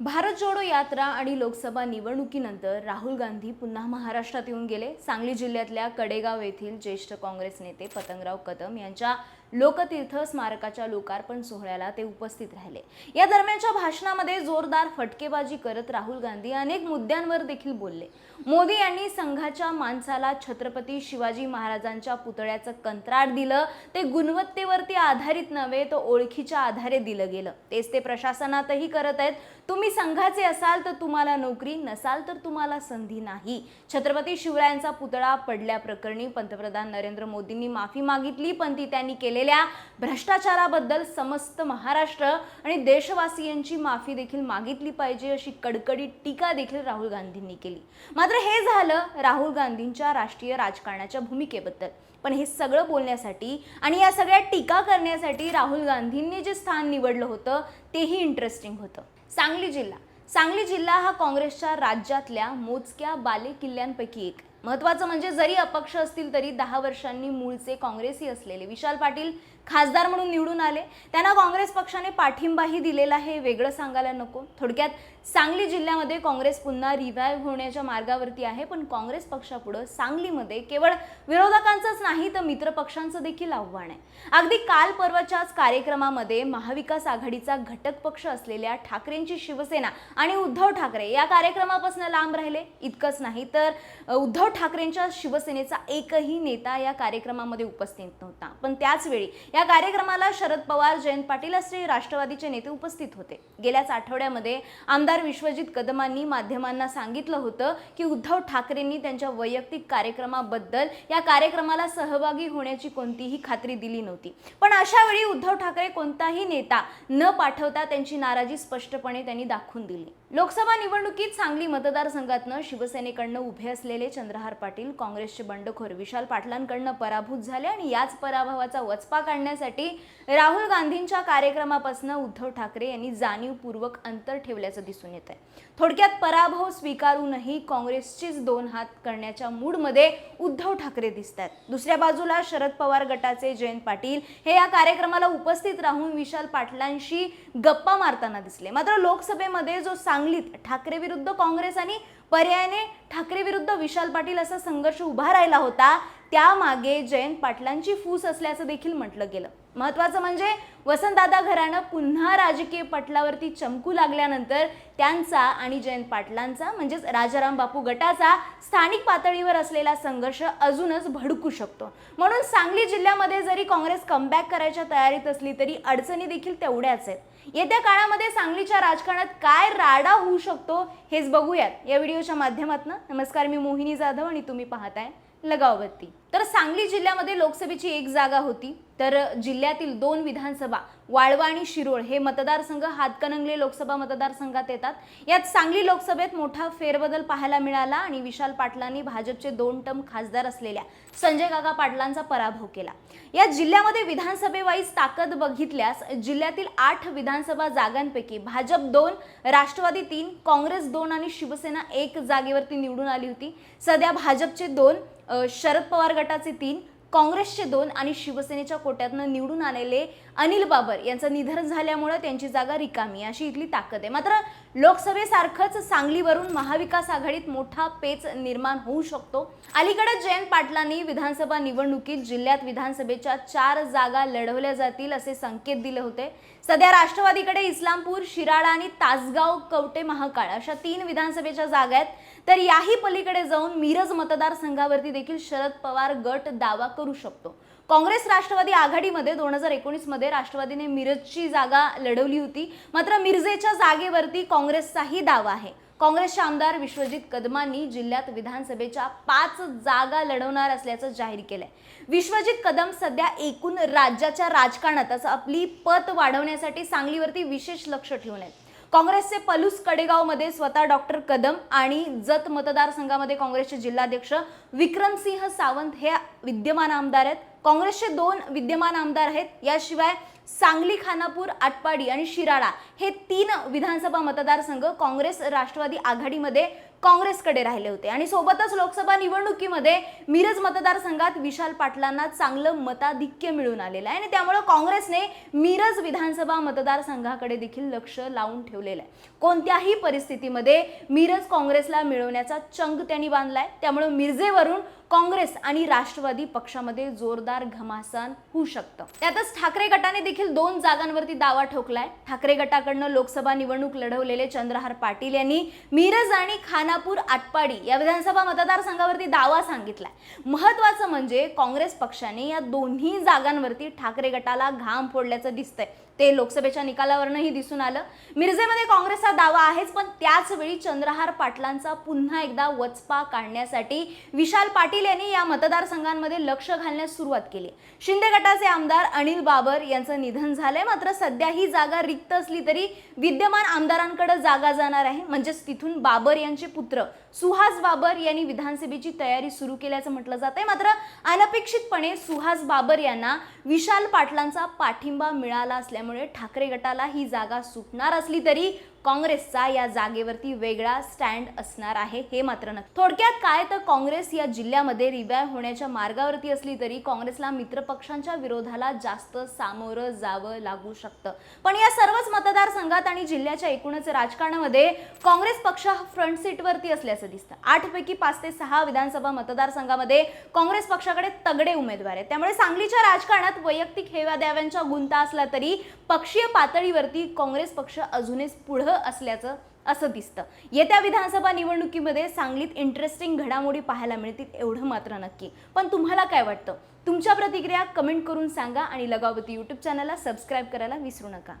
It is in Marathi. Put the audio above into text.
भारत जोडो यात्रा आणि लोकसभा निवडणुकीनंतर राहुल गांधी पुन्हा महाराष्ट्रात येऊन गेले. सांगली जिल्ह्यातल्या कडेगाव येथील ज्येष्ठ काँग्रेस नेते पतंगराव कदम यांच्या लोकतीर्थ स्मारकाच्या लोकार्पण सोहळ्याला ते उपस्थित राहिले. या दरम्यानच्या भाषणामध्ये जोरदार फटकेबाजी करत राहुल गांधी अनेक मुद्द्यांवर देखील बोलले. मोदी यांनी संघाच्या माणसाला छत्रपती शिवाजी महाराजांच्या पुतळ्याचं कंत्राट दिलं ते गुणवत्तेवरती आधारित नव्हे तर ओळखीच्या आधारे दिलं गेलं. तेच ते प्रशासनातही करत आहेत. तुम्ही संघाचे असाल तर तुम्हाला नोकरी नसाल तर तुम्हाला संधी नाही. छत्रपती शिवरायांचा पुतळा पडल्याप्रकरणी पंतप्रधान नरेंद्र मोदींनी माफी मागितली पण ती त्यांनी केली केलेल्या भ्रष्टाचाराबद्दल समस्त महाराष्ट्र आणि देशवासियांची माफी देखील मागितली पाहिजे अशी कडकडीत टीका देखील राहुल गांधींनी केली. मात्र हे झालं राहुल गांधींच्या राष्ट्रीय राजकारणाच्या भूमिकेबद्दल. पण हे सगळं बोलण्यासाठी आणि या सगळ्या टीका करण्यासाठी राहुल गांधींनी जे स्थान निवडलं होतं तेही इंटरेस्टिंग होतं. सांगली जिल्हा. सांगली जिल्हा हा काँग्रेसच्या राज्यातल्या मोजक्या बालेकिल्ल्यांपैकी एक. महत्वाचं म्हणजे जरी अपक्ष असतील तरी दहा वर्षांनी मूळचे काँग्रेसी असलेले विशाल पाटील खासदार म्हणून निवडून आले. त्यांना काँग्रेस पक्षाने पाठिंबाही दिलेला हे वेगळं सांगायला नको. थोडक्यात सांगली जिल्ह्यामध्ये काँग्रेस पुन्हा रिव्हाइव्ह होण्याच्या मार्गावरती आहे. पण काँग्रेस पक्षापुढं सांगलीमध्ये केवळ विरोधकांचंच नाही तर मित्रपक्षांचं देखील आव्हान आहे. अगदी काल परवाच्याच कार्यक्रमामध्ये महाविकास आघाडीचा घटक पक्ष असलेल्या ठाकरेंची शिवसेना आणि उद्धव ठाकरे या कार्यक्रमापासून लांब राहिले. इतकंच नाही तर उद्धव ठाकरेंच्या शिवसेनेचा एकही नेता या कार्यक्रमामध्ये उपस्थित नव्हता. पण त्याचवेळी या कार्यक्रमाला शरद पवार जयंत पाटील असे राष्ट्रवादीचे नेते उपस्थित होते. गेल्याच आठवड्यामध्ये आमदार विश्वजित कदमांनी माध्यमांना सांगितलं होतं की उद्धव ठाकरेंनी त्यांच्या वैयक्तिक कार्यक्रमाबद्दल या कार्यक्रमाला सहभागी होण्याची कोणतीही खात्री दिली नव्हती. पण अशा वेळी उद्धव ठाकरे कोणताही नेता न पाठवता त्यांची नाराजी स्पष्टपणे त्यांनी दाखवून दिली. लोकसभा निवडणुकीत सांगली मतदारसंघातनं शिवसेनेकडनं उभे असलेले चंद्रहार पाटील काँग्रेसचे बंडखोर विशाल पाटलांकडनं पराभूत झाले आणि याच पराभवाचा वचपा करण्यासाठी राहुल गांधींच्या कार्यक्रमापासून उद्धव ठाकरे यांनी जाणीवपूर्वक अंतर ठेवल्याचं दिसून येत आहे थोडक्यात पराभव स्वीकारूनही काँग्रेसचीच दोन हात करण्याच्या मूडमध्ये उद्धव ठाकरे दिसत आहेत दुसऱ्या बाजूला शरद पवार गटाचे जयंत पाटील हे या कार्यक्रमाला उपस्थित राहून विशाल पाटलांशी गप्पा मारताना दिसले. मात्र लोकसभेमध्ये जो सांगलीत ठाकरे विरुद्ध काँग्रेस आणि पर्यायाने ठाकरे विरुद्ध विशाल पाटील असा संघर्ष उभा राहिला होता त्यामागे जयंत पाटलांची फूस असल्याचं देखील म्हटलं गेलं. महत्वाचं म्हणजे वसंतदादा घराणं पुन्हा राजकीय पटलावरती चमकू लागल्यानंतर त्यांचा आणि जयंत पाटलांचा म्हणजेच राजाराम बापू गटाचा स्थानिक पातळीवर असलेला संघर्ष अजूनच भडकू शकतो. म्हणून सांगली जिल्ह्यामध्ये जरी काँग्रेस कमबॅक करायच्या तयारीत असली तरी अडचणी देखील तेवढ्याच आहेत. येत्या काळामध्ये सांगलीच्या राजकारणात काय राडा होऊ शकतो हेच बघूयात. या व्हिडिओच्या माध्यमातून. नमस्कार मी मोहिनी जाधव आणि तुम्ही पाहताय लगावती तर सांगली जिल्ह्यामध्ये लोकसभेची एक जागा होती. तर जिल्ह्यातील दोन विधानसभा वाळवा आणि शिरोळ हे मतदारसंघ हातकणंगले लोकसभा मतदारसंघात येतात. यात सांगली लोकसभेत मोठा फेरबदल पाहायला मिळाला आणि विशाल पाटलांनी भाजपचे दोन टर्म खासदार असलेल्या संजय काका पाटलांचा पराभव केला. या जिल्ह्यामध्ये विधानसभेवाईज ताकद बघितल्यास जिल्ह्यातील आठ विधानसभा जागांपैकी भाजप दोन राष्ट्रवादी तीन काँग्रेस दोन आणि शिवसेना एक जागेवरती निवडून आली होती. सध्या भाजपचे दोन शरद पवार गटाचे तीन काँग्रेसचे दोन आणि शिवसेनेच्या कोट्यातनं निवडून आलेले अनिल बाबर यांचं निधन झाल्यामुळे त्यांची जागा रिकामी अशी इथली ताकद आहे. मात्र लोकसभेसारखंच सांगलीवरून महाविकास आघाडीत मोठा पेच निर्माण होऊ शकतो. अलीकडे जयंत पाटलांनी विधानसभा निवडणुकीत जिल्ह्यात विधानसभेच्या चार जागा लढवल्या जातील असे संकेत दिले होते. सध्या राष्ट्रवादीकडे इस्लामपूर शिराळा आणि तासगाव कवटे महाकाळ अशा तीन विधानसभेच्या जागा आहेत. तर याही पलीकडे जाऊन मिरज मतदारसंघावरती देखील शरद पवार गट दावा करू शकतो. काँग्रेस राष्ट्रवादी आघाडीमध्ये दोन हजार एकोणीसमध्ये राष्ट्रवादीने मिरजची जागा लढवली होती. मात्र मिरजेच्या जागेवरती काँग्रेसचाही दावा आहे. काँग्रेसचे आमदार विश्वजित कदमांनी जिल्ह्यात विधानसभेच्या पाच जागा लढवणार असल्याचं जाहीर केलंय. विश्वजित कदम सध्या एकूण राज्याच्या राजकारणातच आपली पत वाढवण्यासाठी सांगलीवरती विशेष लक्ष ठेवून आहेत. काँग्रेसचे पलूस कडेगावमध्ये स्वतः डॉक्टर कदम आणि जत मतदारसंघामध्ये काँग्रेसचे जिल्हाध्यक्ष विक्रमसिंह सावंत हे विद्यमान आमदार आहेत. काँग्रेसचे दोन विद्यमान आमदार आहेत. याशिवाय सांगली खानापूर आटपाडी आणि शिराळा हे तीन विधानसभा मतदारसंघ काँग्रेस राष्ट्रवादी आघाडीमध्ये काँग्रेसकडे राहिले होते. आणि सोबतच लोकसभा निवडणुकीमध्ये मिरज मतदारसंघात विशाल पाटलांना चांगलं मताधिक्य मिळून आलेलं आहे. आणि त्यामुळे काँग्रेसने मिरज विधानसभा मतदारसंघाकडे देखील लक्ष लावून ठेवलेलं आहे. कोणत्याही परिस्थितीमध्ये मिरज काँग्रेसला मिळवण्याचा चंग त्यांनी बांधलाय. त्यामुळे मिरजेवरून काँग्रेस आणि राष्ट्रवादी पक्षामध्ये जोरदार घमासान होऊ शकतं. त्यातच ठाकरे गटाने देखील दोन जागांवरती दावा ठोकलाय. ठाकरे गटाकडनं लोकसभा निवडणूक लढवलेले चंद्रहार पाटील यांनी मिरज आणि खान खानापूर आटपाडी या विधानसभा मतदारसंघावरती दावा सांगितलाय. महत्वाचं म्हणजे काँग्रेस पक्षाने या दोन्ही जागांवरती ठाकरे गटाला घाम फोडल्याचं दिसतंय. ते लोकसभेच्या निकालावरनंही दिसून आलं. मिरजेमध्ये काँग्रेसचा दावा आहेच पण त्याचवेळी चंद्रहार पाटलांचा पुन्हा एकदा वचपा काढण्यासाठी विशाल पाटील यांनी या मतदारसंघांमध्ये लक्ष घालण्यास सुरुवात केली. शिंदे गटाचे आमदार अनिल बाबर यांचं निधन झालंय मात्र सध्या ही जागा रिक्त असली तरी विद्यमान आमदारांकडे जागा जाणार आहे. म्हणजेच तिथून बाबर यांचे पुत्र सुहास बाबर यांनी विधानसभेची तयारी सुरू केल्याचं म्हटलं जात आहे मात्र अनपेक्षितपणे सुहास बाबर यांना विशाल पाटलांचा पाठिंबा मिळाला असल्यामुळे ठाकरे गटाला ही जागा सुटणार असली तरी काँग्रेसचा या जागेवरती वेगळा स्टँड असणार आहे हे मात्र नक्की. थोडक्यात काय तर काँग्रेस या जिल्ह्यामध्ये रिबाय होण्याच्या मार्गावरती असली तरी काँग्रेसला मित्रपक्षांच्या विरोधाला जास्त सामोरं जावं लागू शकतं. पण या सर्वच मतदारसंघात आणि जिल्ह्याच्या एकूणच राजकारणामध्ये काँग्रेस पक्ष हा फ्रंट सीटवरती असल्याचं दिसतं. आठपैकी पाच ते सहा विधानसभा मतदारसंघामध्ये काँग्रेस पक्षाकडे तगडे उमेदवार आहेत. त्यामुळे सांगलीच्या राजकारणात वैयक्तिक हेवा द्याव्यांच्या गुंता असला तरी पक्षीय पातळीवरती काँग्रेस पक्ष अजूनच पुढं असल्याचं असं दिसतं. येत्या विधानसभा निवडणुकीमध्ये सांगलीत इंटरेस्टिंग घडामोडी पाहायला मिळतील एवढं मात्र नक्की. पण तुम्हाला काय वाटतं? तुमच्या प्रतिक्रिया कमेंट करून सांगा आणि लगावती यूट्यूब चॅनलला सबस्क्राईब करायला विसरू नका.